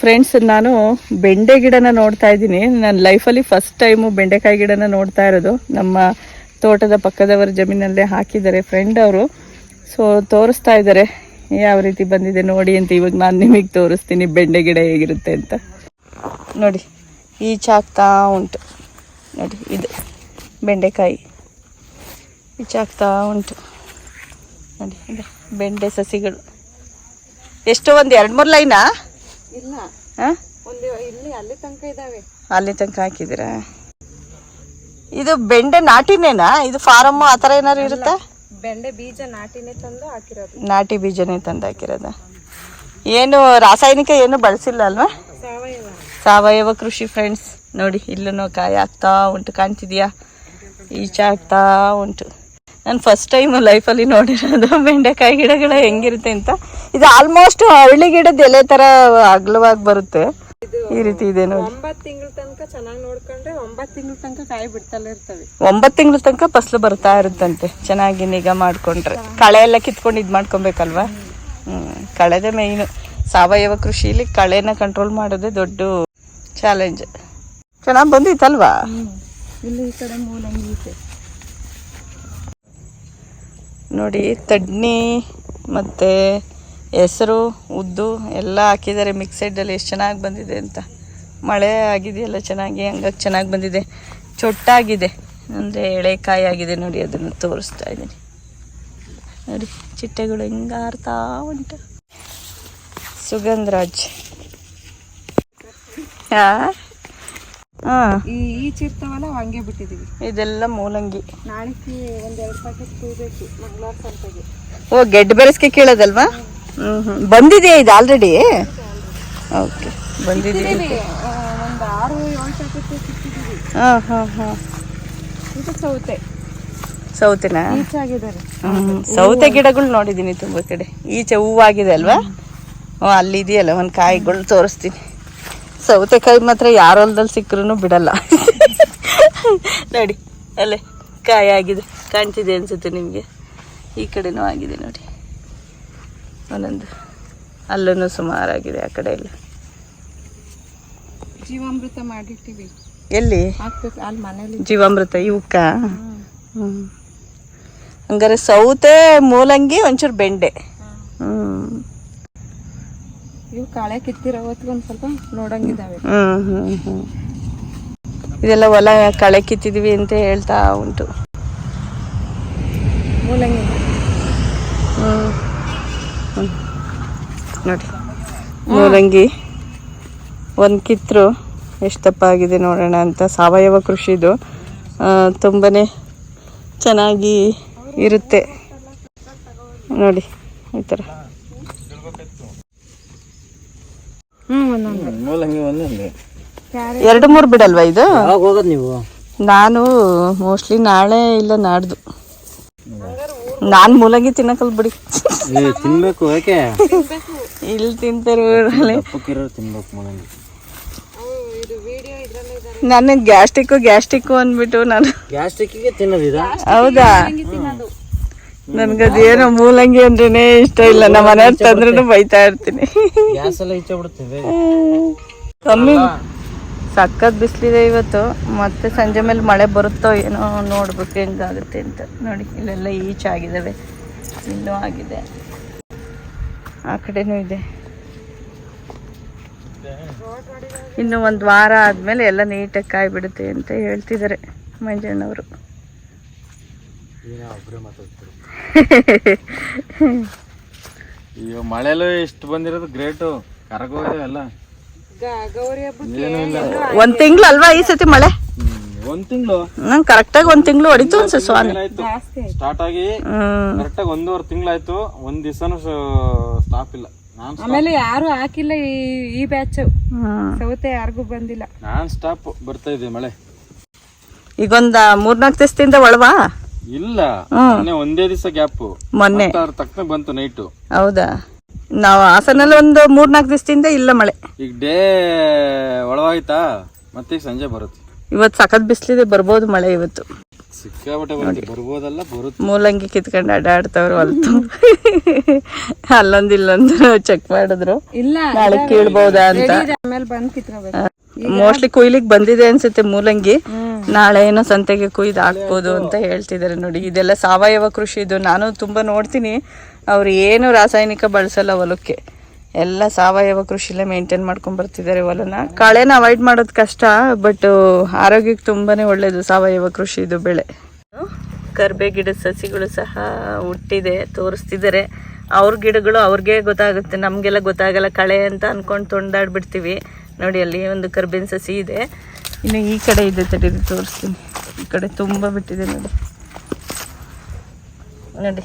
Friends ನಾನು ಬೆಂಡೆ ಗಿಡನ ನೋಡ್ತಾ ಇದ್ದೀನಿ. ನನ್ನ ಲೈಫಲ್ಲಿ ಫಸ್ಟ್ ಟೈಮು ಬೆಂಡೆಕಾಯಿ ಗಿಡನ ನೋಡ್ತಾ ಇರೋದು. ನಮ್ಮ ತೋಟದ ಪಕ್ಕದವರ ಜಮೀನಲ್ಲೇ ಹಾಕಿದ್ದಾರೆ ಫ್ರೆಂಡ್ ಅವರು. ಸೊ ತೋರಿಸ್ತಾ ಇದ್ದಾರೆ. ಯಾವ ರೀತಿ ಬಂದಿದೆ ನೋಡಿ ಅಂತ ಇವಾಗ ನಾನು ನಿಮಗೆ ತೋರಿಸ್ತೀನಿ ಬೆಂಡೆ ಗಿಡ ಹೇಗಿರುತ್ತೆ ಅಂತ. ನೋಡಿ ಈಚಾಗ್ತಾ ಉಂಟು. ನೋಡಿ, ಇದು ಬೆಂಡೆಕಾಯಿ. ಈಚಾಗ್ತಾ ಉಂಟು. ನೋಡಿ ಬೆಂಡೆ ಸಸಿಗಳು. ಎಷ್ಟೋ ಒಂದು ಎರಡು ಮೂರು ಲೈನಾ? ಇಲ್ಲ. ಹಾಂ? ಒಂದು ಇಲ್ಲಿ ಅಲ್ಲಿ ತನಕ ಇದಾವೆ. ಅಲ್ಲಿ ತನಕ ಹಾಕಿದ್ದೀರಾ? ಇದು ಬೆಂಡೆ ನಾಟಿನೇನಾ? ಇದು ಫಾರಮ್ ಆ ಥರ ಏನಾದ್ರು ಇರುತ್ತಾ? ಬೆಂಡೆ ಬೀಜ ನಾಟಿನೇ ತಂದು ಹಾಕಿರೋದು. ನಾಟಿ ಬೀಜನೇ ತಂದು ಹಾಕಿರೋದ. ಏನು ರಾಸಾಯನಿಕ ಏನು ಬಳಸಿಲ್ಲ ಅಲ್ವಾ? ಸಾವಯವ. ಸಾವಯವ ಕೃಷಿ ಫ್ರೆಂಡ್ಸ್ ನೋಡಿ ಇಲ್ಲೂ ಕಾಯಿ ಆಗ್ತಾ ಉಂಟು ಕಾಣ್ತಿದ್ಯಾ? ಈಚೆ ಆಗ್ತಾ ಉಂಟು. ನಾನು ಫಸ್ಟ್ ಟೈಮ್ ಲೈಫಲ್ಲಿ ನೋಡಿರೋದು. ಬೆಂಡೆಕಾಯಿ ಗಿಡಗಳು ಹೆಂಗಿರುತ್ತೆ ಅಂತ. ಇದು ಆಲ್ಮೋಸ್ಟ್ ಹಳ್ಳಿ ಗಿಡದ ಎಲೆ ಥರ ಅಗಲವಾಗಿ ಬರುತ್ತೆ. ಈ ರೀತಿ ಇದೆ ನೋಡಿ. ಒಂಬತ್ತು ತಿಂಗಳ ತನಕ ಚೆನ್ನಾಗಿ ನೋಡ್ಕೊಂಡ್ರೆ ಒಂಬತ್ತು ತಿಂಗಳ ತನಕ ಕಾಯಿ ಬಿಡ್ತಲೇ ಇರ್ತವೆ. ಒಂಬತ್ತು ತಿಂಗಳ ತನಕ ಫಸಲು ಬರ್ತಾ ಇರುತ್ತಂತೆ. ಚೆನ್ನಾಗಿ ನಿಗಾ ಮಾಡ್ಕೊಂಡ್ರೆ. ಕಳೆ ಎಲ್ಲ ಕಿತ್ಕೊಂಡು ಇದು ಮಾಡ್ಕೊಬೇಕಲ್ವಾ? ಹ್ಞೂ ಕಳೆದೇ ಮೇಯ್ನು ಸಾವಯವ ಕೃಷಿಲಿ ಕಳೆನ ಕಂಟ್ರೋಲ್ ಮಾಡೋದೇ ದೊಡ್ಡ ಚಾಲೆಂಜ್ ಚೆನ್ನಾಗಿ ಬಂದಿತ್ತಲ್ವಾ ಇಲ್ಲಿ ಈ ಕಡೆ ಮೂಲಂಗಿ ಇದೆ. ನೋಡಿ ತಡ್ನಿ ಮತ್ತು ಹೆಸರು, ಉದ್ದು ಎಲ್ಲ ಹಾಕಿದ್ದಾರೆ. ಮಿಕ್ಸೆಡ್ಡಲ್ಲಿ ಎಷ್ಟು ಚೆನ್ನಾಗಿ ಬಂದಿದೆ ಅಂತ. ಮಳೆ ಆಗಿದೆಯಲ್ಲ, ಚೆನ್ನಾಗಿ, ಹಂಗಾಗಿ ಚೆನ್ನಾಗಿ ಬಂದಿದೆ. ಚೊಟ್ಟಾಗಿದೆ. ಅಂದರೆ ಎಳೆಕಾಯಿ ಆಗಿದೆ ನೋಡಿ, ಅದನ್ನು ತೋರಿಸ್ತಾ ಇದ್ದೀನಿ. ನೋಡಿ, ಚಿಟ್ಟೆಗಳು ಹಿಂಗೆ ಹಾರ್ತಾ ಉಂಟು. ಸುಗಂಧರಾಜ್. ಹಾಂ ಈ ಈಚಿರ್ತಾವಲ್ಲ ಹಂಗೆ ಬಿಟ್ಟಿದೀವಿ ಇದೆಲ್ಲ ಮೂಲಂಗಿ. ನಾಳೆಗೆ ಒಂದೆರಡು ಪ್ಯಾಕೆಟ್ ಕುಯ್ಬೇಕು ಮಂಗಳವಾರ ಸಂತೆಗೆ. ಓ ಗೆಡ್ಡೆ ಬೆರೆಸ್ಕೆ ಕೇಳೋದಲ್ವಾ? ಹ್ಞೂ ಹ್ಞೂ ಬಂದಿದೆಯಾ ಇದು ಆಲ್ರೆಡಿ ಓಕೆ ಬಂದಿದೆಯಾ ಒಂದು ಆರು ಏಳು ಪ್ಯಾಕೆಟ್ ಸಿಕ್ಕಿದೀವಿ. ಹಾಂ ಹಾಂ ಹಾಂ. ಇದು ಸೌತೆ. ಸೌತೆನಾ? ಸೌತೆ ಗಿಡಗಳು ನೋಡಿದ್ದೀನಿ ತುಂಬ ಕಡೆ. ಈಚೆ ಹೂವಾಗಿದೆ ಅಲ್ವಾ? ಅಲ್ಲಿ ಇದೆಯಲ್ಲ ಒಂದು ಕಾಯಿಗಳು ತೋರಿಸ್ತೀನಿ. ಸೌತೆಕಾಯಿ ಮಾತ್ರ ಯಾರ ಹೊಲದಲ್ಲಿ ಸಿಕ್ಕರೂ ಬಿಡಲ್ಲ. ನೋಡಿ ಅಲ್ಲೇ ಕಾಯಿ ಆಗಿದೆ ಕಾಣ್ತಿದೆ ಅನ್ಸುತ್ತೆ ನಿಮಗೆ. ಈ ಕಡೆನೂ ಆಗಿದೆ ನೋಡಿ. ಒಂದೊಂದು ಅಲ್ಲೂ ಸುಮಾರಾಗಿದೆ ಆ ಕಡೆ ಎಲ್ಲ. ಜೀವಾಮೃತ ಮಾಡಿರ್ತೀವಿ ಎಲ್ಲಿ? ಅಲ್ಲಿ ಮನೇಲಿ. ಜೀವಾಮೃತ ಇವಕ್ಕ ಹ್ಞೂ ಹಂಗಾರೆ ಸೌತೆ ಮೂಲಂಗಿ ಒಂಚೂರು ಬೆಂಡೆ. ಹ್ಞೂ ಇವು ಕಾಳೆ ಕಿತ್ತಿರೋ ಹೊತ್ತಿಗೆ ಒಂದು ಸ್ವಲ್ಪ ನೋಡಂಗಿದಾವೆ. ಹ್ಮ್ ಹ್ಮ್ ಹ್ಮ್. ಇದೆಲ್ಲ ಹೊಲ ಕಳೆ ಕಿತ್ತಿದ್ವಿ ಅಂತ ಹೇಳ್ತಾ ಉಂಟು. ಮೂಲಂಗಿ. ಹ್ಮ್. ನೋಡಿ ಮೂಲಂಗಿ. ಒಂದು ಕಿತ್ತರು ಎಷ್ಟು ದಪ್ಪ ಆಗಿದೆ ನೋಡೋಣ ಅಂತ. ಸಾವಯವ ಕೃಷಿದು ತುಂಬಾ ತುಂಬನೇ ಚೆನ್ನಾಗಿ ಇರುತ್ತೆ. ನೋಡಿ ಈ ಥರ ಹ್ಞೂ ಒಂದೊಂದು ಮೂಲಂಗಿ ಒಂದೊಂದು ಎರಡು ಮೂರು ಬಿಡಲ್ವಾ ಇದು? ಹೋಗೋದು ನೀವು? ನಾನು ಮೋಸ್ಟ್ಲಿ ನಾಳೆ ಇಲ್ಲ ನಾಡ್ದು. ನಾನು ಮೂಲಂಗಿ ತಿನ್ನಕಲ್ ಬಿಡಿ. ತಿನ್ಬೇಕು ಯಾಕೆ? ಇಲ್ಲಿ ತಿಂತಾರೆ ಊರಲ್ಲಿ ಗ್ಯಾಸ್ಟಿಕ್ ತಿನ್ಬೇಕು ಮೂಲಂಗಿ. ಇದು ವಿಡಿಯೋ ಇದ್ರಲ್ಲೇ ಇದ್ದಾರೆ ನನಗೆ ಗ್ಯಾಸ್ಟಿಕ್ಕು ಗ್ಯಾಸ್ಟಿಕ್ಕು ಅಂದ್ಬಿಟ್ಟು ನಾನು ಗ್ಯಾಸ್ಟ್ರಿಕ್ಕಿಗೆ ತಿನ್ನೋದಿದ? ಹೌದಾ? ನನ್ಗದೇನೋ ಮೂಲಂಗಿ ಅಂದ್ರೇನೆ ಇಷ್ಟ ಇಲ್ಲ. ನಮ್ಮ ಮನೆ ತಂದ್ರೂ ಬೈತಾ ಇರ್ತೀನಿ. ಕಮ್ಮಿ ಸಕ್ಕತ್ ಬಿಸಿಲಿದೆ ಇವತ್ತು. ಮತ್ತೆ ಸಂಜೆ ಮೇಲೆ ಮಳೆ ಬರುತ್ತೋ ಏನೋ ನೋಡ್ಬೇಕು ಹೆಂಗಾಗುತ್ತೆ ಅಂತ. ನೋಡಿ ಇಲ್ಲೆಲ್ಲ ಈಚಾಗಿದ್ದಾವೆ ಇನ್ನೂ ಆಗಿದೆ. ಆ ಕಡೆನೂ ಇದೆ. ಇನ್ನು ಒಂದು ವಾರ ಆದಮೇಲೆ ಎಲ್ಲ ನೀಟಾಗಿ ಕಾಯಿ ಬಿಡುತ್ತೆ ಅಂತ ಹೇಳ್ತಿದ್ದಾರೆ ಮಂಜಣ್ಣವರು. ಅಯ್ಯೋ ಮಳೆಲೂ ಎಷ್ಟು ಬಂದಿರೋದು ಗ್ರೇಟು. ಕರಗೋಯ್ತು ಎಲ್ಲ. ಒಂದ್ ತಿಂಗ್ಳು ಅಲ್ವಾ ಈ ಸತಿ ಮಳೆ. ಒಂದ್ ತಿಂಗಳು. ನಂಗೆ ಕರೆಕ್ಟಾಗಿ ಒಂದ್ ತಿಂಗಳು ಹೊಡಿತು ಅನ್ಸ ಸ್ವಾಮಿ. ಆಯ್ತು. ಸ್ಟಾರ್ಟ್ ಆಗಿ ಹ್ಮ್. ಕರೆಕ್ಟಾಗಿ ಒಂದೂವರೆ ತಿಂಗಳಾಯ್ತು. ಒಂದ್ ದಿವಸನೂ ಸ್ಟಾಪ್ ಇಲ್ಲ. ನಾನ್ ಆಮೇಲೆ ಯಾರು ಹಾಕಿಲ್ಲ ಈ ಈ ಬ್ಯಾಚ್ ಸೌತೆ ಯಾರಿಗೂ ಬಂದಿಲ್ಲ. ನಾನ್ ಸ್ಟಾಪ್ ಬರ್ತಾ ಇದೆ ಮಳೆ. ಈಗೊಂದ ಮೂರ್ನಾಲ್ಕು ದಿವಸದಿಂದ ಒಳವಾ? ಇಲ್ಲ. ಮೊನ್ನೆ ಒಂದೇ ದಿವಸ ಗ್ಯಾಪ್ ಮೊನ್ನೆ. ತಕ್ಷಣ ಬಂತು ನೈಟ್ ಹೌದಾ? ನಾವು ಹಾಸನಲ್ಲಿ ಒಂದು ಮೂರ್ನಾಲ್ಕು ದಿವಸದಿಂದ ಇಲ್ಲ ಮಳೆ. ಈಗ ಡೇ ಒಳವಾಯ್ತಾ ಮತ್ತೆ ಸಂಜೆ ಬರುತ್ತೆ. ಇವತ್ತು ಸಖತ್ ಬಿಸಿಲಿದೆ ಬರ್ಬೋದು ಮಳೆ ಇವತ್ತು. ಮೂಲಂಗಿ ಕಿತ್ಕೊಂಡು ಅಡ್ಡಾಡ್ತವ್ರು ಹೊಲ್ತು. ಅಲ್ಲೊಂದು ಇಲ್ಲೊಂದು ಚೆಕ್ ಮಾಡಿದ್ರು. ಇಲ್ಲ ನಾಳೆ ಕೀಳ್ಬೋದಾ ಅಂತ. ಮೋಸ್ಟ್ಲಿ ಕುಯ್ಲಿಕ್ ಬಂದಿದೆ ಅನ್ಸುತ್ತೆ ಮೂಲಂಗಿ. ನಾಳೆ ಏನೋ ಸಂತೆಗೆ ಕುಯ್ದು ಹಾಕ್ಬೋದು ಅಂತ ಹೇಳ್ತಿದ್ದಾರೆ ನೋಡಿ. ಇದೆಲ್ಲ ಸಾವಯವ ಕೃಷಿ ಇದು. ನಾನು ತುಂಬಾ ನೋಡ್ತೀನಿ. ಅವ್ರು ಏನು ರಾಸಾಯನಿಕ ಬಳಸಲ್ಲ ಹೊಲಕ್ಕೆ. ಎಲ್ಲ ಸಾವಯವ ಕೃಷಿಲೇ ಮೇಂಟೈನ್ ಮಾಡ್ಕೊಂಡ್ ಬರ್ತಿದ್ದಾರೆ ಹೊಲನ. ಕಳೆನ ಅವಾಯ್ಡ್ ಮಾಡೋದು ಕಷ್ಟ ಬಟ್ ಆರೋಗ್ಯಕ್ಕೆ ತುಂಬಾನೇ ಒಳ್ಳೇದು ಸಾವಯವ ಕೃಷಿ ಇದು ಬೆಳೆ. ಕರ್ಬೆ ಗಿಡದ ಸಸಿಗಳು ಸಹ ಹುಟ್ಟಿದೆ, ತೋರಿಸ್ತಿದ್ದಾರೆ. ಅವ್ರ ಗಿಡಗಳು ಅವ್ರಿಗೆ ಗೊತ್ತಾಗುತ್ತೆ, ನಮಗೆಲ್ಲ ಗೊತ್ತಾಗಲ್ಲ, ಕಳೆ ಅಂತ ಅಂದ್ಕೊಂಡು ತೊಂದಾಡ್ಬಿಡ್ತೀವಿ. ನೋಡಿ, ಅಲ್ಲಿ ಒಂದು ಕರ್ಬೇವಿನ ಸಸಿ ಇದೆ. ಇನ್ನು ಈ ಕಡೆ ಇದೆ ತಡೀರಿ ತೋರಿಸ್ತೀನಿ. ಈ ಕಡೆ ತುಂಬ ಬಿಟ್ಟಿದೆ ನೋಡಿ. ನೋಡಿ,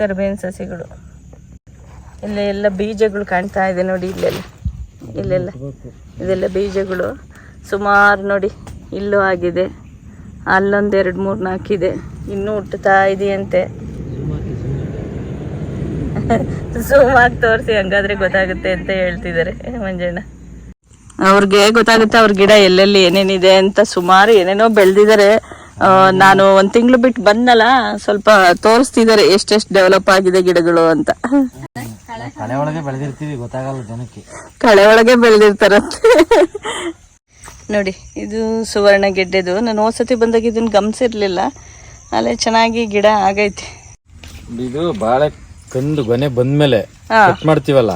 ಕರ್ಬೇವಿನ ಸಸಿಗಳು. ಇಲ್ಲೇ ಎಲ್ಲ ಬೀಜಗಳು ಕಾಣ್ತಾ ಇದೆ ನೋಡಿ ಇಲ್ಲೆಲ್ಲ. ಇಲ್ಲೆಲ್ಲ. ಇದೆಲ್ಲ ಬೀಜಗಳು. ಸುಮಾರು ನೋಡಿ, ಇಲ್ಲೂ ಆಗಿದೆ. ಅಲ್ಲೊಂದು ಎರಡು ಮೂರು ನಾಲ್ಕಿದೆ ಇನ್ನೂ ಹುಟ್ಟುತ್ತಾ ಇದೆಯಂತೆ. ಸುಮಾರು ತೋರಿಸಿ, ಹಂಗಾದ್ರೆ ಗೊತ್ತಾಗುತ್ತೆ ಅಂತ ಹೇಳ್ತಿದ್ದಾರೆ. ಮಂಜಣ್ಣ. ಅವ್ರಿಗೆ ಗೊತ್ತಾಗುತ್ತೆ ಅವ್ರ ಗಿಡ ಎಲ್ಲೆಲ್ಲಿ ಏನೇನಿದೆ ಅಂತ. ಸುಮಾರು ಏನೇನೋ ಬೆಳೆದಿದ್ದಾರೆ ನಾನು ಒಂದ್ ತಿಂಗಳು ಬಿಟ್ಟು ಬಂದಲ್ಲ ಸ್ವಲ್ಪ ತೋರಿಸ್ತಿದ್ದಾರೆ ಎಷ್ಟೆಷ್ಟು ಡೆವಲಪ್ ಆಗಿದೆ ಗಿಡಗಳು ಅಂತ. ಕಳೆ ಒಳಗೆ ಬೆಳೆದಿರ್ತೀವಿ ಗೊತ್ತಾಗಲ್ಲ ಜನಕ್ಕೆ. ಕಳೆ ಒಳಗೆ ಬೆಳೆದಿರ್ತಾರಂತೆ. ನೋಡಿ ಇದು ಸುವರ್ಣ ಗೆಡ್ಡೆದು. ನಾನು ಹೋದ್ಸತಿ ಬಂದಾಗ ಇದನ್ನ ಗಮನಿಸಿರ್ಲಿಲ್ಲ. ಅಲ್ಲೇ ಚೆನ್ನಾಗಿ ಗಿಡ ಆಗೈತೆ. ಇದು ಬಾಳೆ ಕಂದು ಗೊನೆ ಬಂದ್ಮೇಲೆ. ಕಟ್ ಮಾಡ್ತೀವಲ್ಲ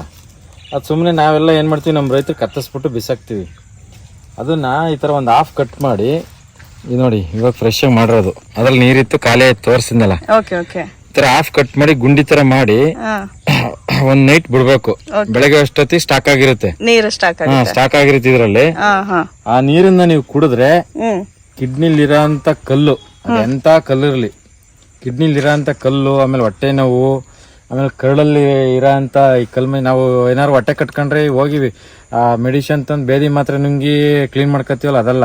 ಅದು ಸುಮ್ಮನೆ ನಾವೆಲ್ಲ ಏನು ಮಾಡ್ತೀವಿ ನಮ್ಮ ರೈತರು ಕತ್ತರಿಸ್ಬಿಟ್ಟು ಬಿಸಾಕ್ತೀವಿ. ಅದನ್ನ ಈ ತರ ಒಂದು ಹಾಫ್ ಕಟ್ ಮಾಡಿ ಇದು ನೋಡಿ ಇವಾಗ ಫ್ರೆಶ್ ಆಗಿ ಮಾಡಿರೋದು. ಅದ್ರಲ್ಲಿ ನೀರಿತ್ತು ಖಾಲಿ ಆಯ್ತು ತೋರಿಸಿದ್ನಲ್ಲ. ಓಕೆ ಓಕೆ ಈ ಥರ ಹಾಫ್ ಕಟ್ ಮಾಡಿ ಗುಂಡಿ ತರ ಮಾಡಿ ಹಾ. ಒಂದ್ ನೈಟ್ ಬಿಡ್ಬೇಕು. ಬೆಳಗ್ಗೆ ಅಷ್ಟೊತ್ತಿ ಸ್ಟಾಕ್ ಆಗಿರುತ್ತೆ. ನೀರು ಸ್ಟಾಕ್ ಹಾ ಸ್ಟಾಕ್ ಆಗಿರುತ್ತೆ ಇದ್ರಲ್ಲಿ. ಹಾ ಹಾ. ಆ ನೀರನ್ನ ನೀವು ಕುಡಿದ್ರೆ ಹ್ಮ್. ಇರೋಂತ ಕಲ್ಲು ಅದು ಎಂತ ಕಲ್ಲು ಇರಲಿ. ಇರೋಂತ ಅಂತ ಕಲ್ಲು ಆಮೇಲೆ ಹೊಟ್ಟೆ ನೋವು ಆಮೇಲೆ ಕರಳಲ್ಲಿ ಇರೋಂತ ಈ ಕಲ್ಮೆ ನಾವು ಏನಾದ್ರು ಹೊಟ್ಟೆ ಕಟ್ಕೊಂಡ್ರೆ ಹೋಗಿವಿ. ಆ ಮೆಡಿಸಿನ್ ತಂದು ಬೇದಿ ಮಾತ್ರ ನುಂಗಿ ಕ್ಲೀನ್ ಮಾಡ್ಕೊತೀವಲ್ಲ ಅದಲ್ಲ.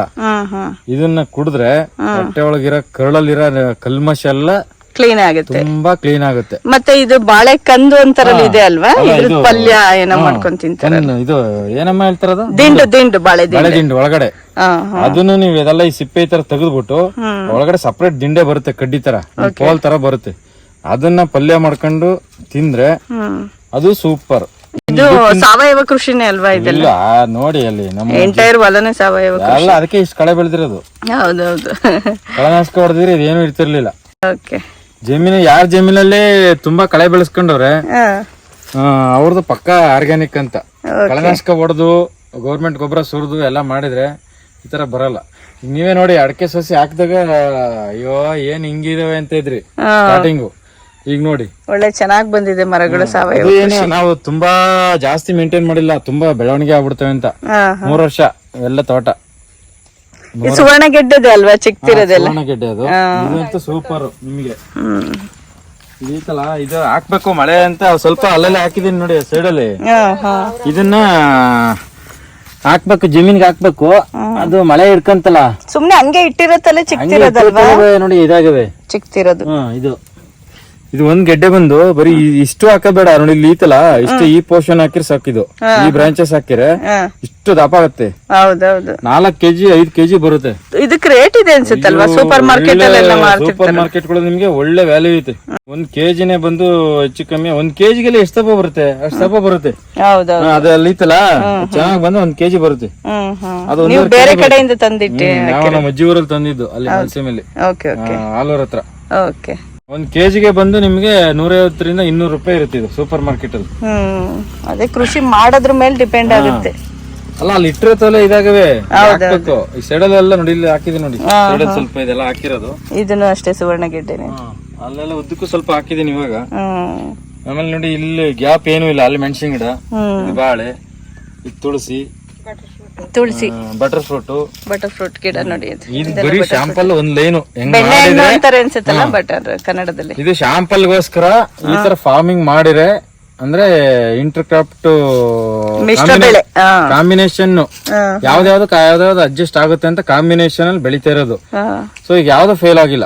ಇದನ್ನ ಕುಡಿದ್ರೆ ಹೊಟ್ಟೆ ಒಳಗಿರೋ ಕರಳಲ್ಲಿರೋ ಕಲ್ಮಶ ಎಲ್ಲ ಕ್ಲೀನ್ ಆಗುತ್ತೆ. ತುಂಬಾ ಕ್ಲೀನ್ ಆಗುತ್ತೆ. ಮತ್ತೆ ಇದು ಬಾಳೆ ಕಂದು ಅಂತಾರಲ್ಲಿ ಇದೆ ಅಲ್ವಾ? ಇದು- ಪಲ್ಯ ಏನೋ ಮಾಡ್ಕೊಂಡ್ ತಿಂತಾರೆ ಕಣ್ಣು ಇದು ಏನಮ್ಮ ಹೇಳ್ತಾರದ? ದಿಂಡು ದಿಂಡು. ಬಾಳೆ ದಿಂಡು ಬಾಳೆ ದಿಂಡು. ಒಳಗಡೆ. ಹಾ ಅದನ್ನು ನೀವು ಇದೆಲ್ಲ ಈ ಸಿಪ್ಪೆ ಈ ತರ ತೆಗೆದ್ಬಿಟ್ಟು ಒಳಗಡೆ ಸಪರೇಟ್ ದಿಂಡೆ ಬರುತ್ತೆ ಕಡ್ಡಿ ತರ ಕೋಲ್ ತರ ಬರುತ್ತೆ. ಅದನ್ನ ಪಲ್ಯ ಮಾಡ್ಕೊಂಡು ತಿಂದ್ರೆ ಅದು ಸೂಪರ್. ಇದು ಸಾವಯವ ಕೃಷಿನೇ ಅಲ್ವಾ ಇದೆಲ್ಲ? ಇಲ್ಲ ನೋಡಿ ಅಲ್ಲಿ ನಮ್ಮ ಎಂಟೈರ್ ಹೊಲನೇ ಸಾವಯವ ಅಲ್ಲ ಅದಕ್ಕೆ ಇಷ್ಟು ಕಳೆ ಬೆಳೆದಿರೋದು. ಹೌದೌದು. ಕಳೆನಾಶಕ ಹೊಡೆದಿದ್ರೆ ಇದೇನು ಇರ್ತಿರ್ಲಿಲ್ಲ. ಓಕೆ ಜಮೀನು ಯಾರ ಜಮೀನಲ್ಲಿ ತುಂಬಾ ಕಳೆ ಬೆಳೆಸ್ಕೊಂಡವ್ರೆ. ಅವ್ರದ್ದು ಪಕ್ಕ ಆರ್ಗ್ಯಾನಿಕ್ ಅಂತ. ಕಳೆನಾಶಕ ಹೊಡೆದು ಗೌರ್ಮೆಂಟ್ ಗೊಬ್ಬರ ಸುರಿದು ಎಲ್ಲ ಮಾಡಿದ್ರೆ ಈ ತರ ಬರಲ್ಲ. ನೀವೇ ನೋಡಿ ಅಡಕೆ ಸಸಿ ಹಾಕಿದಾಗ ಅಯ್ಯೋ ಏನ್ ಹಿಂಗಿದಾವೆ ಅಂತ ಇದ್ರಿ ಸ್ಟಾರ್ಟಿಂಗು ಈಗ ನೋಡಿ. ಒಳ್ಳೆ ಚೆನ್ನಾಗಿ ಬಂದಿದೆ ಮರಗಳು ಸಾವಯವ ನಾವು ತುಂಬಾ ಜಾಸ್ತಿ ಮೇಂಟೈನ್ ಮಾಡಿಲ್ಲ ತುಂಬಾ ಬೆಳವಣಿಗೆ ಆಗ್ಬಿಡ್ತೇವೆ ಅಂತ. ಮೂರ್ ವರ್ಷ ಎಲ್ಲ ತೋಟ. ಸುವರ್ಣ ಗೆಡ್ಡೆದೆ ಅಲ್ವಾ? ಚಿಕ್ತಿರೋದೆಲ್ಲ? ಗೆಡ್ಡೆ ಅದು. ಇದಂತೂ ಸೂಪರ್ ನಿಮಗೆ. ಇದೈತಲ್ಲ ಇದು ಹಾಕ್ಬೇಕು ಮಳೆ ಅಂತ ಸ್ವಲ್ಪ ಅಲ್ಲಲ್ಲೇ ಹಾಕಿದೀನಿ ನೋಡಿ ಸೈಡ್ ಅಲ್ಲಿ. ಹಾ ಹಾ. ಇದನ್ನ ಹಾಕ್ಬೇಕು ಜಮೀನ್ಗೆ ಹಾಕ್ಬೇಕು. ಅದು ಮಳೆ ಹಿಡ್ಕಂತಲ್ಲ. ಸುಮ್ನೆ ಹಂಗೆ ಇಟ್ಟಿರತ್ತಲ್ಲ ಚಿಕ್ತಿರೋದಲ್ವಾ? ನೋಡಿ ಇದಾಗವೆ. ಚಿಕ್ತಿರೋದು. ಹಾ ಇದು. ಇದು ಒಂದ್ ಗೆಡ್ಡೆ ಬಂದು ಬರೀ ಇ- ಇಷ್ಟು ಹಾಕಬೇಡ ನೋಡಿ ಇಲ್ಲಿ ಈತಲ್ಲ ಇಷ್ಟು ಈ ಪೋರ್ಷನ್ ಹಾಕಿರ್ ಸಾಕಿದು. ಈ ಬ್ರಾಂಚಸ್ ಹಾಕಿರೆ ಹಾ. ಇಷ್ಟು ದಪ್ಪ ಆಗತ್ತೆ. ಹೌದೌದು. ನಾಲ್ಕ್ ಕೆಜಿ ಐದ್ ಕೆಜಿ ಬರುತ್ತೆ. ಇದಕ್ಕೆ ರೇಟ್ ಇದೆ ಅನ್ಸುತ್ತಲ್ವಾ? ಸೂಪರ್ ಮಾರ್ಕೆಟ್ ಅಲ್ಲೆಲ್ಲ ಸೂಪರ್ ಮಾರ್ತಿರ್ತಾರೆ. ಮಾರ್ಕೆಟ್ಗಳು ನಿಮ್ಗೆ ಒಳ್ಳೆ ವ್ಯಾಲ್ಯೂ ಐತೆ. ಒಂದ್ ಕೆಜಿನೇ ಬಂದು ಹೆಚ್ಚು ಕಮ್ಮಿ ಒಂದ್ ಕೆಜಿಗೆಲ್ಲ ಎಷ್ಟು ದಪ್ಪ ಬರುತ್ತೆ? ಅಷ್ಟು ದಪ್ಪ ಬರುತ್ತೆ. ಹೌದೌದು. ಅದು ಅಲ್ಲಿ ಐತಲ್ಲ? ಚೆನ್ನಾಗ್ ಬಂದು ಒಂದ್ ಕೆಜಿ ಬರುತ್ತೆ. ಹ್ಮ್ ಹ್ಮ್. ಅದು ನೀವು ಬೇರೆ ಕಡೆಯಿಂದ ತಂದಿಟ್ಟೆ ನಾವು ನಮ್ಮ ಅಜ್ಜಿ ಊರಲ್ಲಿ ತಂದಿದ್ದು ಅಲ್ಲಿ ಓಕೆ ಓಕೆ. ಆಲೂರ್ ಹತ್ರ. ಓಕೆ. ಒಂದ್ ಕೆಜಿಗೆ ಬಂದು ನಿಮ್ಗೆ ನೂರೈವತ್ತರಿಂದ ಇನ್ನೂರು ರೂಪಾಯಿ ಇರುತ್ತೆ ಇದು ಸೂಪರ್ ಮಾರ್ಕೆಟ್ ಅಲ್ಲಿ ಹ್ಮ್. ಅದೇ ಕೃಷಿ ಮಾಡೋದ್ರ ಮೇಲೆ ಡಿಪೆಂಡ್ ಆಗುತ್ತೆ. ಅಲ್ಲ ಅಲ್ಲಿ ಇಟ್ಟಿರತ್ತಲ್ಲ ಇದಾಗವೆ. ಹಾಕ್ಬೇಕು ಈ ಸೈಡಲ್ಲೆಲ್ಲ ನೋಡಿ ಇಲ್ಲಿ ಹಾಕಿದೆ ನೋಡಿ. ಸೈಡಲ್ ಸ್ವಲ್ಪ ಇದೆಲ್ಲ ಹಾಕಿರೋದು. ಇದನ್ನು ಅಷ್ಟೇ ಸುವರ್ಣ ಗೆಡ್ಡೆನೆ ಅಲ್ಲೆಲ್ಲ ಉದ್ದಕ್ಕೂ ಸ್ವಲ್ಪ ಹಾಕಿದೀನಿ ಇವಾಗ. ಆಮೇಲೆ ನೋಡಿ ಇಲ್ಲಿ ಗ್ಯಾಪ್ ಏನು ಇಲ್ಲ ಅಲ್ಲಿ ಮೆಣಸಿನ ಗಿಡ ಇದು ಬಾಳೆ ಇದು ತುಳಸಿ. ತುಳಸಿ. ಬಟರ್ ಫ್ರೂಟ್ ಬಟರ್ ಫ್ರೂಟ್ ಗಿಡ ನೋಡಿ ಇದು. ಬರೀ ಶಾಂಪಲ್ ಒಂದ್ ಲೈನು. ಹೆಂಗ್ ಬೆಣ್ಣೆ ಹಣ್ಣು ಮಾಡಿದ್ರೆ? ಅಂತಾರೆ ಅನ್ಸುತ್ತಲ್ಲ ಬಟರ್ ಕನ್ನಡದಲ್ಲಿ. ಇದು ಶಾಂಪಲ್ ಗೋಸ್ಕರ ಈ ತರ ಫಾರ್ಮಿಂಗ್ ಮಾಡಿದ್ರೆ ಅಂದ್ರೆ ಇಂಟರ್ ಕ್ರಾಫ್ಟ್ ಮಿಶ್ರ ಬೆಳೆ ಹಾ. ಕಾಂಬಿನೇಷನ್ ಹಾ. ಯಾವ್ದಾವ್ದು ಯಾವ್ದಾವ್ದು ಅಡ್ಜಸ್ಟ್ ಆಗುತ್ತೆ ಅಂತ ಕಾಂಬಿನೇಷನ್ ಅಲ್ಲಿ ಬೆಳಿತಾ ಇರೋದು. ಹಾ. ಸೊ ಈಗ ಯಾವ್ದು ಫೇಲ್ ಆಗಿಲ್ಲ.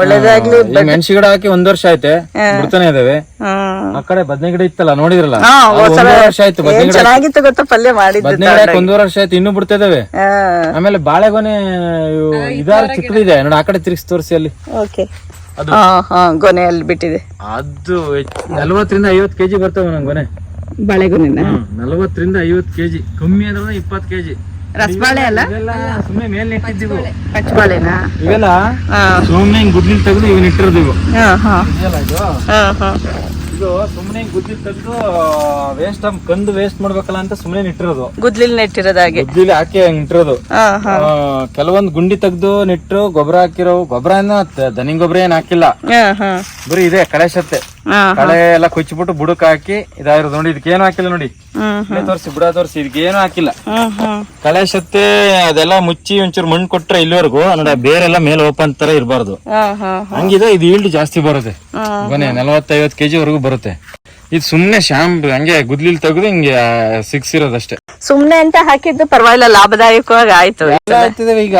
ಒಳ್ಳೇದಾಗ್ಲಿ ಮೆಣಸಿ ಗಿಡ ಹಾಕಿ ಒಂದ್ ವರ್ಷ ಆಯ್ತೆ ಬಿಡ್ತಾನೆ ಇದಾವೆ. ಆಕಡೆ ಆ ಕಡೆ ಬದ್ನೆ ಗಿಡ ಇತ್ತಲ್ಲ ನೋಡಿದ್ರಲ್ಲ? ವರ್ಷ ಆಯ್ತು ಬದ್ನೆ ಏನ್ ಗಿಡ ಚೆನ್ನಾಗಿತ್ತು ಗೊತ್ತಾ ಪಲ್ಯ ಮಾಡಿದ್ದು ಬದ್ನೆ ಗಿಡ ಒಂದೂವರೆ ವರ್ಷ ಆಯ್ತು ಇನ್ನೂ ಬಿಡ್ತಾ ಇದಾವೆ. ಆಮೇಲೆ ಬಾಳೆಗೊನೆ ಇದಾರ ಚಿಕ್ಕದಿದೆ. ನೋಡಿ ಆ ಕಡೆ ತಿರ್ಗಿಸಿ ತೋರಿಸಿ ಅಲ್ಲಿ. ಓಕೆ. ಹಾ ಹಾ ಗೊನೆಯಲ್ಲಿ ಬಿಟ್ಟಿದೆ. ಅದು ನಲ್ವತ್ತರಿಂದ ಐವತ್ತು ಕೆಜಿ ಬರ್ತಾವ ನಂಗೆ ಗೊನೆ. ಬಾಳೆಗೊನೆ ನಲ್ವತ್ತರಿಂದ ಐವತ್ತು ಕೆಜಿ. ಕಮ್ಮಿ ಅಂದ್ರೆ ಇಪ್ಪತ್ತು ಕೆಜಿ. ರಸಬಾಳೆ ಅಲ್ಲ? ಸುಮ್ಮನೆ ಮೇಲ್ ನೆಟ್ಟಿದ್ದೀವು. ಪಚ್ಚಬಾಳೆನಾ ಇವೆಲ್ಲ ಸುಮ್ಮನೆ ಹಿಂಗ್ ಗುದ್ಲಿಲ್ ತೆಗೆದು ಇವ್ ಇಟ್ಟಿರೋದು ಇವು ಇದು? ಸುಮ್ಮನೆ ಗುದ್ಲಿ ತೆಗೆದು ವೇಸ್ಟ್ ಕಂದು ವೇಸ್ಟ್ ಮಾಡ್ಬೇಕಲ್ಲ ಅಂತ ಸುಮ್ಮನೆ ಇಟ್ಟಿರೋದು. ಗುದ್ಲಿಲಿ ಹಾಕಿ ಹಂಗ್ ಇಟ್ಟಿರೋದು. ಹಾ ಹಾ. ಆ, ಕೆಲವೊಂದ್ ಗುಂಡಿ ತೆಗ್ದು ನೆಟ್ಟರು ಗೊಬ್ಬರ ಹಾಕಿರೋ ಗೊಬ್ಬರ ದನಿ ಗೊಬ್ಬರ ಏನ್ ಹಾಕಿಲ್ಲ. ಬರೀ ಇದೆ ಕಳೆ ಸತ್ತೆ. ಹಾ ಕಳೆ ಎಲ್ಲ ಕುಚ್ಚಿಬಿಟ್ಟು ಬುಡಕ್ ಹಾಕಿ ಇದಾಗಿರೋದು ನೋಡಿ ಇದಕ್ಕೆ ಏನು ಹಾಕಿಲ್ಲ ನೋಡಿ. ತೋರಿಸಿ ಬುಡ ತೋರಿಸಿ ಇದಕ್ಕೆ ಏನು ಹಾಕಿಲ್ಲ. ಕಳೆ ಸತ್ತೆ ಅದೆಲ್ಲ ಮುಚ್ಚಿ ಒಂಚೂರು ಮಣ್ಣು ಕೊಟ್ರೆ ಇಲ್ಲಿವರೆಗೂ ನೋಡಿ ಬೇರೆಲ್ಲ ಮೇಲೆ ಓಪನ್ ತರ ಇರಬಾರ್ದು. ಹಂಗಿದೆ ಇದು ಈಲ್ಡ್ ಜಾಸ್ತಿ ಬರುತ್ತೆ. ಬನ್ನಿ ಕೊನೆ ನಲವತ್ತೈವತ್ತು ಕೆಜಿ ವರೆಗೂ ಬರುತ್ತೆ. ಇದು ಸುಮ್ನೆ ಶಾಂಪು ಹಂಗೆ ಗುದ್ಲಿಲ್ ತೆಗೆದು ಹಿಂಗೆ ಸಿಕ್ಸಿರೋದಷ್ಟೇ ಸುಮ್ನೆ ಅಂತ ಹಾಕಿದ್ದು ಪರವಾಗಿಲ್ಲ ಲಾಭದಾಯಕವಾಗಿ ಆಯ್ತು. ಎಲ್ಲ ಈಗ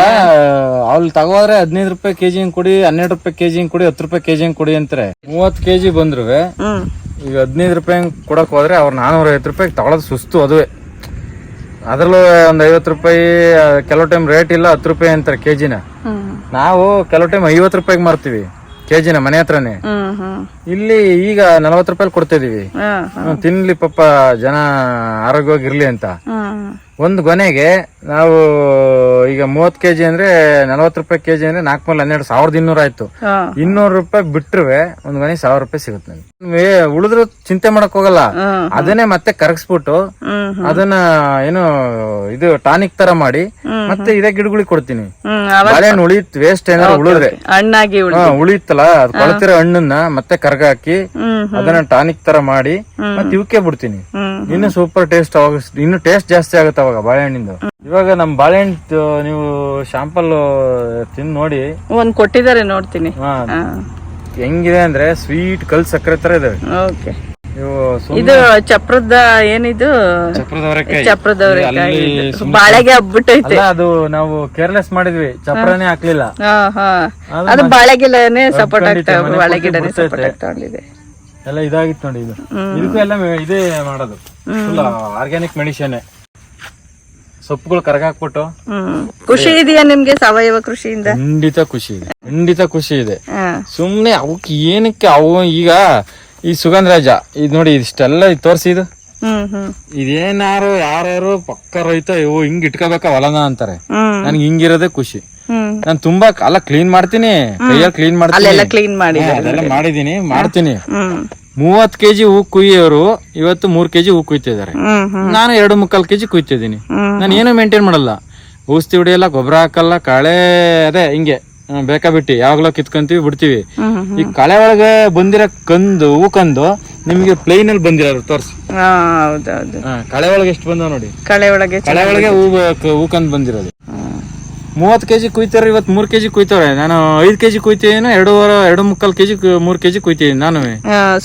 ಅಲ್ಲಿ ತಗೋದ್ರೆ ಹದಿನೈದು ರೂಪಾಯಿ ಕೆಜಿ ಹಿಂಗ್ ಕೊಡಿ ಹನ್ನೆರಡು ರೂಪಾಯಿ ಕೆಜಿ ಹಿಂಗ್ ಕೊಡಿ ಹತ್ತು ರೂಪಾಯಿ ಕೆಜಿ ಹಿಂಗ್ ಕೊಡಿ ಅಂತಾರೆ. ಮೂವತ್ತು ಕೆಜಿ ಬಂದ್ರು ಈಗ ಹದಿನೈದು ರೂಪಾಯಿ ಹಿಂಗ್ ಕೊಡಕ್ ಹೋದ್ರೆ ಅವ್ರು ನಾನೂರ ಐವತ್ತು ರೂಪಾಯಿ ತಗೊಳೋದು ಸುಸ್ತು ಅದುವೆ. ಅದ್ರಲ್ಲೂ ಒಂದ್ ಐವತ್ತು ರೂಪಾಯಿ ಕೆಲವು ಟೈಮ್ ರೇಟ್ ಇಲ್ಲ ಹತ್ತು ರೂಪಾಯಿ ಅಂತಾರೆ ಕೆಜಿನ. ನಾವು ಕೆಲವು ಟೈಮ್ ಐವತ್ತು ರೂಪಾಯಿಗೆ ಮಾರ್ತೀವಿ ಕೆಜಿನ ಮನೆ ಹತ್ರನೇ. ಇಲ್ಲಿ ಈಗ ನಲವತ್ತು ರೂಪಾಯಿ ಕೊಡ್ತಿದೀವಿ. ಹ್ಮ್, ತಿನ್ಲಿ ಪಾಪ ಜನ ಆರೋಗ್ಯವಾಗಿರ್ಲಿ ಅಂತ. ಒಂದು ಗೊನೆಗೆ ನಾವು ಈಗ ಮೂವತ್ ಕೆಜಿ ಅಂದ್ರೆ ನಲವತ್ತು ರೂಪಾಯಿ ಕೆಜಿ ಅಂದ್ರೆ ನಾಲ್ಕು ಮೇಲೆ ಹನ್ನೆರಡು ಸಾವಿರದ ಇನ್ನೂರ ಆಯ್ತು. ಇನ್ನೂರು ರೂಪಾಯಿ ಬಿಟ್ರುವೆ ಒಂದ್ ಗೊನೆ ಸಾವಿರ ರೂಪಾಯಿ ಸಿಗುತ್ತೆ ನಮ್ಗೆ. ಉಳಿದ್ರು ಚಿಂತೆ ಮಾಡಕ್ ಹೋಗಲ್ಲ. ಅದನ್ನೇ ಮತ್ತೆ ಕರಗಿಸ್ಬಿಟ್ಟು ಅದನ್ನ ಏನು ಇದು ಟಾನಿಕ್ ತರ ಮಾಡಿ ಮತ್ತೆ ಇದೇ ಗಿಡಗಳಿಗೆ ಕೊಡ್ತೀನಿ. ಬಾಳೆಹಣ್ಣು ಉಳಿತ್ ವೇಸ್ಟ್ ಏನಾದ್ರು ಉಳಿದ್ರೆ. ಹಣ್ಣಾಗಿ ಉಳ್ ಹಾ ಉಳಿತಲ್ಲ ಅದು ಕೊಳತಿರೋ ಹಣ್ಣನ್ನ ಮತ್ತೆ ಕರ್ಗ ಹಾಕಿ ಅದನ್ನ ಟಾನಿಕ್ ತರ ಮಾಡಿ ಮತ್ತೆ ಇವಕ್ಕೆ ಬಿಡ್ತೀನಿ. ಇನ್ನು ಸೂಪರ್ ಟೇಸ್ಟ್ ಅವಾಗ ಇನ್ನು ಟೇಸ್ಟ್ ಜಾಸ್ತಿ ಆಗುತ್ತೆ ಅವಾಗ ಬಾಳೆಹಣ್ಣಿಂದು. ಇವಾಗ ನಮ್ ಬಾಳೆಹಣ್ಣು ನೀವು ಶಾಂಪಲ್ ತಿಂದು ನೋಡಿ. ಒಂದ್ ಕೊಟ್ಟಿದ್ದಾರೆ ನೋಡ್ತೀನಿ. ಹೆಂಗಿದೆ ಅಂದ್ರೆ ಸ್ವೀಟ್ ಕಲ್ ಸಕ್ಕರೆ ತರ ಇದಾವೆ. ಇದು ಚಪ್ರದ ಏನಿದು? ಚಪ್ರದವರೆಕಾಯಿ ಬಾಳೆಗೆ ಹಬ್ಬಿಟ್ಟೈತೆ ಅಲ್ಲ ಅದು ನಾವು ಕೇರ್ಲೆಸ್ ಮಾಡಿದ್ವಿ. ಚಪ್ರನೇ ಹಾಕ್ಲಿಲ್ಲ. ಹಾ ಹಾ. ಅದು ಬಾಳೆಗಿಡನೇ ಸಪೋರ್ಟ್ ಆಗ್ತಾ ಬಾಳೆಗಿಡನೆ ಸಪೋರ್ಟ್. ಆಗ್ತಾ ಎಲ್ಲ ಇದಾಗಿತ್ತು ನೋಡಿ ಇದು. ಇದಕ್ಕೂ ಎಲ್ಲ ಇದೇ ಮಾಡೋದು. ಫುಲ್ ಆರ್ಗ್ಯಾನಿಕ್ ಮೆಡಿಸಿನ್ ಸೊಪ್ಪುಗಳು ಕರಗಾಕ್ಬಿಟ್ಟು. ಹ್ಮ್. ಖುಷಿ ಇದೆಯಾ ನಿಮ್ಗೆ ಸಾವಯವ ಕೃಷಿಯಿಂದ? ಖಂಡಿತ ಖುಷಿ ಇದೆ. ಖಂಡಿತ ಖುಷಿ ಇದೆ. ಸುಮ್ನೆ ಅವಕ್ಕೆ ಏನಕ್ಕೆ ಅವು ಈಗ ಈ ಸುಗಂಧರಾಜ ಇದು ನೋಡಿ ಇಷ್ಟೆಲ್ಲ ಇದು ತೋರಿಸಿ ಇದು. ಇದೇನಾರು ಯಾರ್ಯಾರು ಪಕ್ಕ ರೈತ ಇವು ಹಿಂಗ್ ಇಟ್ಕೋಬೇಕ ಹೊಲನ ಅಂತಾರೆ. ನನ್ಗೆ ಹಿಂಗಿರೋದೇ ಖುಷಿ. ನಾನು ತುಂಬಾ ಅಲ್ಲ ಕ್ಲೀನ್ ಮಾಡ್ತೀನಿ ಕೈಯಲ್ಲಿ ಕ್ಲೀನ್ ಮಾಡ್ತೀನಿ. ಅಲ್ಲೆಲ್ಲ ಕ್ಲೀನ್ ಮಾಡಿ. ಅದೆಲ್ಲ ಮಾಡಿದೀನಿ ಮಾಡ್ತೀನಿ. ಮೂವತ್ ಕೆಜಿ ಹೂ ಕುಯ್ಯೋರು ಇವತ್ತು ಮೂರ್ ಕೆಜಿ ಹೂ ಕುಯ್ತಿದ್ದಾರೆ. ನಾನು ಎರಡು ಮುಕ್ಕಾಲ್ ಕೆಜಿ ಕುಯ್ತಿದ್ದೀನಿ. ನಾನು ಏನೂ ಮೇಂಟೈನ್ ಮಾಡಲ್ಲ. ಔಷಧಿ ಹೊಡಿಯಲ್ಲ ಗೊಬ್ಬರ ಹಾಕಲ್ಲ ಕಾಳೆ ಅದೇ ಹಿಂಗೆ. ಬೇಕಾ ಬಿಟ್ಟಿ. ಯಾವಾಗ್ಲೋ ಕಿತ್ಕೊಂತೀವಿ ಬಿಡ್ತೀವಿ. ಈ ಕಳೆ ಒಳಗೆ ಬಂದಿರೋ ಕಂದು ಹೂ ಕಂದು ನಿಮ್ಗೆ ಪ್ಲೈನ್ ಅಲ್ಲಿ ಬಂದಿರೋರು ತೋರ್ಸ್. ಕಳೆ ಒಳಗೆ ಎಷ್ಟು ಬಂದವ ನೋಡಿ. ಕಳೆ ಒಳಗೆ ಕಳೆ ಒಳಗೆ ಹೂ ಹೂ ಕಂದು ಬಂದಿರೋದು. ಮೂವತ್ತು ಕೆಜಿ ಕುಯ್ತಾರೆ ಇವತ್ತು ಮೂರ್ ಕೆಜಿ ಕುಯ್ತಾರೆ ನಾನು ಐದು ಕೆಜಿ ಕುಯ್ತೀನಿ ಎರಡು ಎರಡು ಮುಕ್ಕಾಲ್ ಕೆಜಿ ಮೂರ್ ಕೆಜಿ ಕುಯ್ತೀನಿ ನಾನು.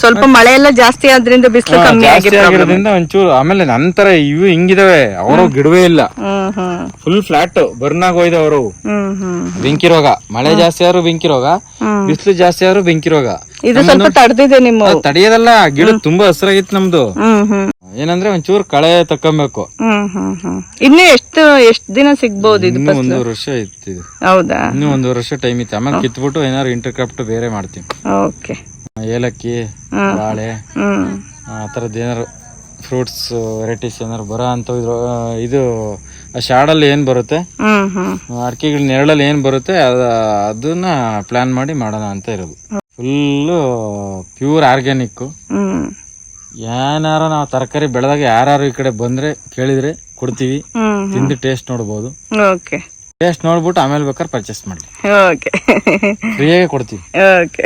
ಸ್ವಲ್ಪ ಮಳೆ ಎಲ್ಲ ಜಾಸ್ತಿ ಆದ್ರಿಂದ ಬಿಸಿಲು ಕಮ್ಮಿ ಆಗಿರೋದ್ರಿಂದ ಒಂಚೂರು ಆಮೇಲೆ ನಂತರ ಇವು ಹಿಂಗಿದಾವೆ ಅವರು ಗಿಡವೇ ಇಲ್ಲ. ಫುಲ್ ಫ್ಲಾಟ್ ಬರ್ನ್ ಆಗೋಯ್ದೆ ಅವರು ಬೆಂಕಿ ರೋಗ. ಮಳೆ ಜಾಸ್ತಿ ಆದ್ರೂ ಬೆಂಕಿ ರೋಗ. ಬಿಸಿಲು ಜಾಸ್ತಿ ಆದ್ರೂ ಬೆಂಕಿ ರೋಗ. ಇದು ಸ್ವಲ್ಪ ತಡೆದಿದೆ ನಿಮ್ಮ ತಡೆಯೋದಲ್ಲ ಗಿಡ ತುಂಬಾ ಹಸಿರಾಗಿತ್ತು ನಮ್ದು. ಏನಂದ್ರೆ ಒಂಚೂರು ಕಳೆ ತಕ್ಕೊಬೇಕು. ಹ್ಮ್ ಹ್ಮ್ ಹ್ಮ್. ಇನ್ನು ಎಷ್ಟು ಎಷ್ಟು ದಿನ ಸಿಗ್ಬಹುದು ಇದು ಇನ್ನು ಒಂದೂವರೆ ವರ್ಷ ಇತ್ತು ಹೌದಾ? ಇನ್ನು ಒಂದು ವರ್ಷ ಟೈಮ್ ಇತ್ತು. ಆಮೇಲೆ ಕಿತ್ಬಿಟ್ಟು ಏನಾದ್ರು ಇಂಟರ್ಕ್ರಾಫ್ಟ್ ಬೇರೆ ಮಾಡ್ತೀವಿ. ಓಕೆ. ಏಲಕ್ಕಿ ಹ್ಮ್. ಬಾಳೆ ಹ್ಮ್. ಆ ಥರದ್ದು ಏನಾರು ಫ್ರೂಟ್ಸ್ ವೆರೈಟೀಸ್ ಏನಾರು ಬರೋ ಅಂತ ಇದು ಆ ಶಾಡಲ್ಲಿ ಏನು ಬರುತ್ತೆ? ಹ್ಮ್ ಹ್ಮ್. ಅಡಿಕೆಗಳ ನೆರಳಲ್ಲಿ ಏನು ಬರುತ್ತೆ? ಅದ ಅದನ್ನ ಪ್ಲಾನ್ ಮಾಡಿ ಮಾಡೋಣ ಅಂತ ಇರೋದು. ಫುಲ್ಲು ಪ್ಯೂರ್ ಆರ್ಗ್ಯಾನಿಕ್ ಹ್ಮ್. ಏನಾರ ನಾವು ತರಕಾರಿ ಬೆಳೆದಾಗ ಯಾರು ಈ ಕಡೆ ಬಂದ್ರೆ ಕೇಳಿದ್ರೆ ಕೊಡ್ತೀವಿ. ತಿಂದು ಟೇಸ್ಟ್ ನೋಡ್ಬೋದು. ಓಕೆ. ಟೇಸ್ಟ್ ನೋಡ್ಬಿಟ್ಟು ಆಮೇಲೆ ಬೇಕಾದ್ರೆ ಪರ್ಚೇಸ್ ಮಾಡಿ ಓಕೆ. ಫ್ರೀಯಾಗೆ ಕೊಡ್ತೀವಿ. ಓಕೆ.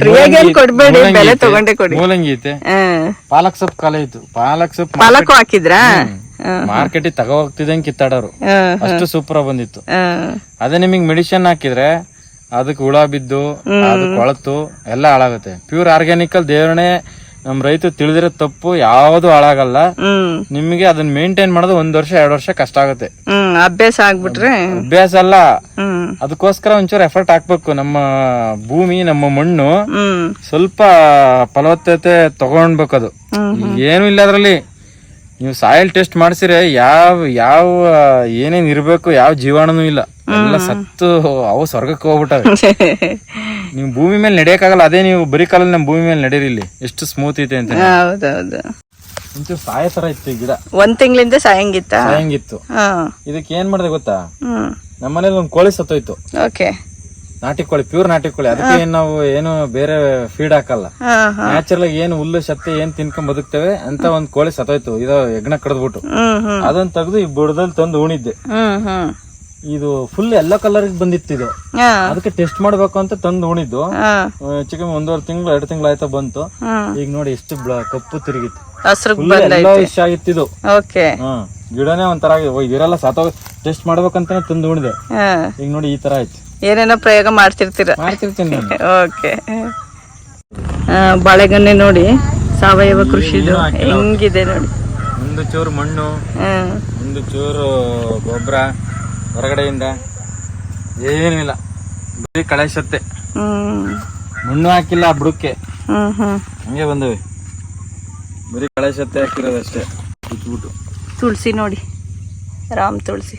ಫ್ರೀಯಾಗಿ ಏನ್ ಕೊಡ್ಬೇಡಿ ಮೂಲಂಗಿ ಬೆಲೆ ಐತೆ, ಕೊಡಿ. ಮೂಲಂಗಿ ಐತೆ. ಹ್ಮ್ ಪಾಲಕ್ ಸೊಪ್ಪು ಕಾಲ ಇತ್ತು ಪಾಲಕ್ ಸೊಪ್ಪು ಪಾಲಕ್ ಹಾಕಿದ್ರಾ? ಮಾರ್ಕೆಟಿಗೆ ತಗೋ ಹೋಗ್ತಿದ್ದಂಗೆ ಕಿತ್ತಾಡೋರು. ಅಷ್ಟು ಸೂಪರ್ ಬಂದಿತ್ತು. ಅದೇ ನಿಮಗೆ ಮೆಡಿಸಿನ್ ಹಾಕಿದ್ರೆ ಅದಕ್ಕೆ ಹುಳ ಬಿದ್ದು ಅದು ಕೊಳತು ಎಲ್ಲ ಹಾಳಾಗುತ್ತೆ. ಪ್ಯೂರ್ ಆರ್ಗ್ಯಾನಿಕಲ್ ದೇವರನೇ ದೇವರಣೆ ನಮ್ ರೈತ ತಿಳಿದಿರೋ ತಪ್ಪು ಯಾವ್ದು ಹಾಳಾಗಲ್ಲ. ನಿಮ್ಗೆ ಅದನ್ನ ಮೇಂಟೈನ್ ಮಾಡೋದು ಒಂದ್ ವರ್ಷ ಎರಡ್ ವರ್ಷ ಕಷ್ಟ ಆಗುತ್ತೆ. ಹ್ಮ್ ಅಭ್ಯಾಸ ಆಗ್ಬಿಟ್ರೆ. ಅಭ್ಯಾಸ ಅಲ್ಲ. ಅದಕ್ಕೋಸ್ಕರ ಒಂಚೂರು ಎಫರ್ಟ್ ಹಾಕ್ಬೇಕು. ನಮ್ಮ ಭೂಮಿ ನಮ್ಮ ಮಣ್ಣು ಸ್ವಲ್ಪ ಫಲವತ್ತತೆ ತಗೊಂಡ್ಬೇಕು ಅದು. ಏನು ಇಲ್ಲ ಅದ್ರಲ್ಲಿ. ನೀವು ಸಾಯಿಲ್ ಟೆಸ್ಟ್ ಮಾಡ್ಸಿರೆ ಯಾವ ಯಾವ ಏನೇನ್ ಇರ್ಬೇಕು ಯಾವ ಜೀವಾಣುನೂ ಇಲ್ಲ. ಎಲ್ಲ ಸತ್ತು ಅವು ಸ್ವರ್ಗಕ್ಕೆ ಹೋಗ್ಬಿಟ್ಟವೆ. ನೀವು ಭೂಮಿ ಮೇಲೆ ನಡೆಯಕ್ಕಾಗಲ್ಲ ಅದೇ ನೀವು ಬರೀ ಕಾಲಲ್ಲಿ ನಮ್ಮ ಭೂಮಿ ಮೇಲೆ ನಡೀರಿ ಇಲ್ಲಿ. ಎಷ್ಟು ಸ್ಮೂತ್ ಐತೆ ಅಂತ ಹೌದೌದು. ಒಂಚೂರು ಸಾಯ ತರ ಇತ್ತು ಈ ಗಿಡ. ಒಂದ್ ತಿಂಗಳಿಂದ ಸಾಯಂಗಿತ್ತ? ಸಾಯಂಗಿತ್ತು. ಇದಕ್ಕೆ ಏನ್ ಮಾಡಿದೆ ಗೊತ್ತಾ? ನಮ್ಮನೇಲಿ ಒಂದು ಕೋಳಿ ಸತ್ತೋಯ್ತು. ಓಕೆ. ನಾಟಿ ಕೋಳಿ ಪ್ಯೂರ್ ನಾಟಿ ಕೋಳಿ. ಅದಕ್ಕೆ ಏನ್ ನಾವು ಏನು ಬೇರೆ ಫೀಡ್ ಹಾಕಲ್ಲ. ನ್ಯಾಚುರಲ್ ಆಗಿ ಏನು ಹುಲ್ಲು ಸತ್ತೆ ಏನ್ ತಿನ್ಕೊಂಡ್ ಬದುಕ್ತೇವೆ ಅಂತ ಒಂದ್ ಕೋಳಿ ಸತ್ತೋಯ್ತು. ಇದು ಹೆಗ್ಣ ಕಡ್ದ್ಬಿಟ್ಟು. ಅದನ್ನ ತೆಗೆದು ಈ ಬುಡದಲ್ಲಿ ತಂದು ಉಣಿದ್ದೆ. ಇದು ಫುಲ್ ಎಲ್ಲೋ ಕಲರ್ ಬಂದಿತ್ತು ಇದು. ಅದಕ್ಕೆ ಟೆಸ್ಟ್ ಮಾಡ್ಬೇಕು ಅಂತ ತಂದು ನೋಡಿದ್ದು. ಚಿಕನ್ ಒಂದೂವರೆ ತಿಂಗಳು ಎರಡು ತಿಂಗಳು ಆಯ್ತಾ ಬಂತು. ಈಗ ನೋಡಿ ಎಷ್ಟು ಕಪ್ಪು ತಿರುಗಿತ್ತು. ಇಷ್ಟ ಆಗಿತ್ತಿದು ಗಿಡನೇ ಒಂಥರ ಇರಲ್ಲ ಸಾತೋ ಟೆಸ್ಟ್ ಮಾಡ್ಬೇಕಂತ ತಂದು ಉಣಿದೆ. ಈಗ ನೋಡಿ ಈ ತರ ಆಯ್ತು. ಏನೇನೋ ಪ್ರಯೋಗ ಮಾಡ್ತಿರ್ತೀರ? ಮಾಡ್ತಿರ್ತೀನಿ ಓಕೆ. ನೋಡಿ. ಸಾವಯವ ಕೃಷಿ ಹೆಂಗಿದೆ ನೋಡಿ. ಒಂದು ಚೂರು ಮಣ್ಣು ಒಂದು ಚೂರು ಗೊಬ್ಬರ ಹೊರಗಡೆಯಿಂದ ಏನೂ ಇಲ್ಲ. ಬರೀ ಕಳೆ ಸತ್ತೆ. ಹ್ಮ್. ಮಣ್ಣು ಹಾಕಿಲ್ಲ ಬುಡಕ್ಕೆ. ಹಂಗೆ ಬಂದವೆ. ಬರೀ ಕಳೆ ಸತ್ತೆ ಹಾಕಿರೋದಷ್ಟೇ ಬಿಟ್ಬಿಟ್ಟು. ತುಳಸಿ ನೋಡಿ. ರಾಮ್ ತುಳಸಿ.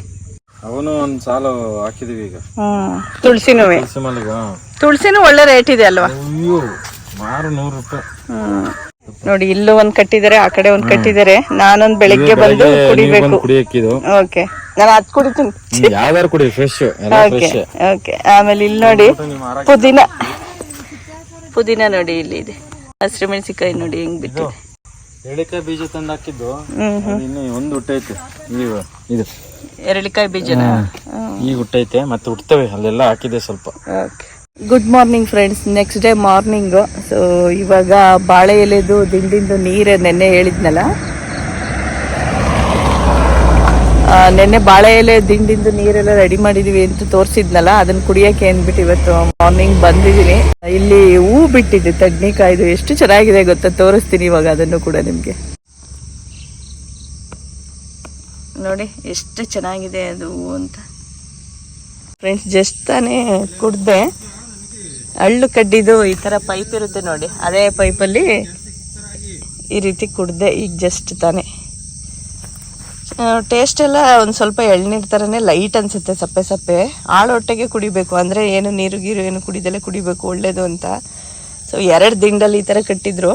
ಅವನು ಒಂದ್ ಸಾಲು ಹಾಕಿದೀವಿ ಈಗ. ತುಳಸಿನೂ. ತುಳಸಿನೂ ಒಳ್ಳೆ ರೇಟ್ ಇದೆ ಅಲ್ವಾ? ಮಾರು ನೂರು ರೂಪಾಯಿ. ನೋಡಿ ಇಲ್ಲೂ ಒಂದ್ ಕಟ್ಟಿದ್ದಾರೆ ಆ ಕಡೆ ಒಂದ್ ಕಟ್ಟಿದ್ದಾರೆ. ನಾನೊಂದ್ ಬೆಳಿಗ್ಗೆ ಬಂದು ಕುಡಿಬೇಕು. ಕುಡಿಯಕ್ಕಿದು ಓಕೆ. ನಾನು ಅದ್ ಕುಡಿತೀನಿ. ಯಾವ್ದಾರು ಕುಡಿ ಫ್ರೆಶ್ ಓಕೆ ಆಮೇಲೆ ಇಲ್ಲಿ ನೋಡಿ ಪುದೀನ. ಪುದೀನ ನೋಡಿ ಇಲ್ಲಿ ಇದೆ. ಹಸಿರು ಮೆಣಸಿಕಾಯಿ ನೋಡಿ ಹೆಂಗ್ ಬಿಟ್ಟು ಎಳಿಕಾಯಿ ಬೀಜ ತಂದು ಹಾಕಿದ್ದು. ಇನ್ನು ಒಂದು ಹುಟ್ಟೈತೆ ಈಗ ಇದು. ಎರಳಿಕಾಯಿ ಬೀಜನ? ಈಗ ಹುಟ್ಟೈತೆ ಮತ್ತೆ ಹುಟ್ಟತವೆ ಅಲ್ಲೆಲ್ಲ ಹಾಕಿದೆ ಸ್ವಲ್ಪ. Okay good morning friends next day morning so ಇವಾಗ ಬಾಳೆ ಎಲೆದು ದಿಂಡಿಂದು ನೀರು ನೆನ್ನೆ ಹೇಳಿದ್ನಲ್ಲ. ನೆನ್ನೆ ಬಾಳೆ ಎಲೆ ದಿಂಡಿಂದು ನೀರೆಲ್ಲ ರೆಡಿ ಮಾಡಿದೀವಿ ಅಂತ ತೋರಿಸಿದ್ನಲ್ಲ, ಅದನ್ನ ಕುಡಿಯಕ್ಕೆ ಅಂದ್ಬಿಟ್ಟು ಇವತ್ತು ಮಾರ್ನಿಂಗ್ ಬಂದಿದ್ದೀನಿ. ಇಲ್ಲಿ ಹೂ ಬಿಟ್ಟಿದೆ ತಡ್ನಿಕಾಯ್ದು ಎಷ್ಟು ಚೆನ್ನಾಗಿದೆ ಗೊತ್ತಾ? ತೋರಿಸ್ತೀನಿ ಇವಾಗ ಅದನ್ನು ಕೂಡ ನಿಮಗೆ. ನೋಡಿ, ಎಷ್ಟು ಚೆನ್ನಾಗಿದೆ ಅದು ಹೂ ಅಂತ. ಫ್ರೆಂಡ್ಸ್ ಜಸ್ಟ್ ತಾನೇ ಕುಡ್ದೆ. ಹಳ್ಳು ಕಡ್ಡಿದು ಈ ಥರ ಪೈಪ್ ಇರುತ್ತೆ ನೋಡಿ, ಅದೇ ಪೈಪಲ್ಲಿ ಈ ರೀತಿ ಕುಡ್ದೆ, ಈಗ ಜಸ್ಟ್ ತಾನೇ. ಟೇಸ್ಟ್ ಎಲ್ಲ ಒಂದು ಸ್ವಲ್ಪ ಎಳ್ನೀರು ಥರನೇ ಲೈಟ್ ಅನಿಸುತ್ತೆ ಸಪ್ಪೆ ಸಪ್ಪೆ. ಆಳು ಹೊಟ್ಟೆಗೆ ಕುಡಿಬೇಕು. ಅಂದರೆ ಏನು ನೀರು ಗೀರು ಏನು ಕುಡಿದಲ್ಲೇ ಕುಡಿಬೇಕು, ಒಳ್ಳೇದು ಅಂತ. ಸೊ ಎರಡು ದಿಂಡಲ್ಲಿ ಈ ಥರ ಕಟ್ಟಿದ್ರು.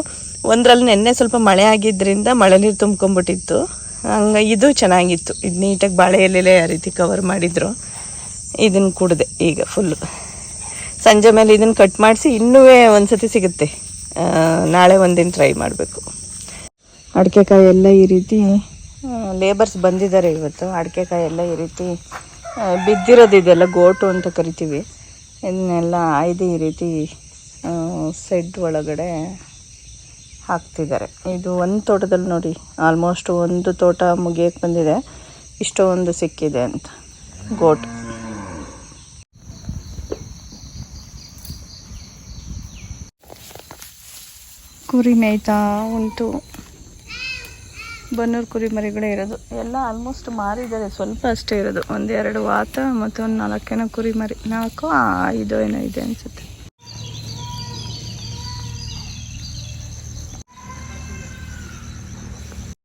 ಒಂದ್ರಲ್ಲಿ ನೆನ್ನೆ ಸ್ವಲ್ಪ ಮಳೆ ಆಗಿದ್ದರಿಂದ ಮಳೆ ನೀರು ತುಂಬ್ಕೊಂಬಿಟ್ಟಿತ್ತು ಹಂಗೆ ಇದು ಚೆನ್ನಾಗಿತ್ತು. ಇದು ನೀಟಾಗಿ ಬಾಳೆ ಎಲೆಲೆ ಆ ರೀತಿ ಕವರ್ ಮಾಡಿದ್ರು. ಇದನ್ನು ಕುಡ್ದೆ ಈಗ ಫುಲ್ಲು ಸಂಜೆ ಮೇಲೆ ಇದನ್ನು ಕಟ್ ಮಾಡಿಸಿ ಇನ್ನೂ ಒಂದ್ಸತಿ ಸಿಗುತ್ತೆ. ನಾಳೆ ಒಂದಿನ ಟ್ರೈ ಮಾಡಬೇಕು. ಅಡಿಕೆಕಾಯಿ ಎಲ್ಲ ಈ ರೀತಿ ಲೇಬರ್ಸ್ ಬಂದಿದ್ದಾರೆ ಇವತ್ತು. ಅಡಿಕೆಕಾಯಿ ಎಲ್ಲ ಈ ರೀತಿ ಬಿದ್ದಿರೋದು ಇದೆಲ್ಲ ಗೋಟು ಅಂತ ಕರಿತೀವಿ. ಇದನ್ನೆಲ್ಲ ಆಯ್ದು ಈ ರೀತಿ ಸೆಡ್ ಒಳಗಡೆ ಹಾಕ್ತಿದ್ದಾರೆ. ಇದು ಒಂದು ತೋಟದಲ್ಲಿ ನೋಡಿ ಆಲ್ಮೋಸ್ಟ್ ಒಂದು ತೋಟ ಮುಗಿಯಕ್ಕೆ ಬಂದಿದೆ. ಇಷ್ಟೊಂದು ಸಿಕ್ಕಿದೆ ಅಂತ. ಗೋಟ್. ಕುರಿ ಮೇಯ್ತಾ ಉಂಟು. ಬನ್ನೂರು ಕುರಿ ಮರಿಗಳೇ ಇರೋದು. ಎಲ್ಲ ಆಲ್ಮೋಸ್ಟ್ ಮಾರಿದ್ದಾರೆ. ಸ್ವಲ್ಪ ಅಷ್ಟೇ ಇರೋದು. ಒಂದೆರಡು ವಾತ ಮತ್ತು ಒಂದು ನಾಲ್ಕೇನೋ ಕುರಿ ಮರಿ. ನಾಲ್ಕು? ಐದು ಏನೋ ಇದೆ ಅನಿಸುತ್ತೆ.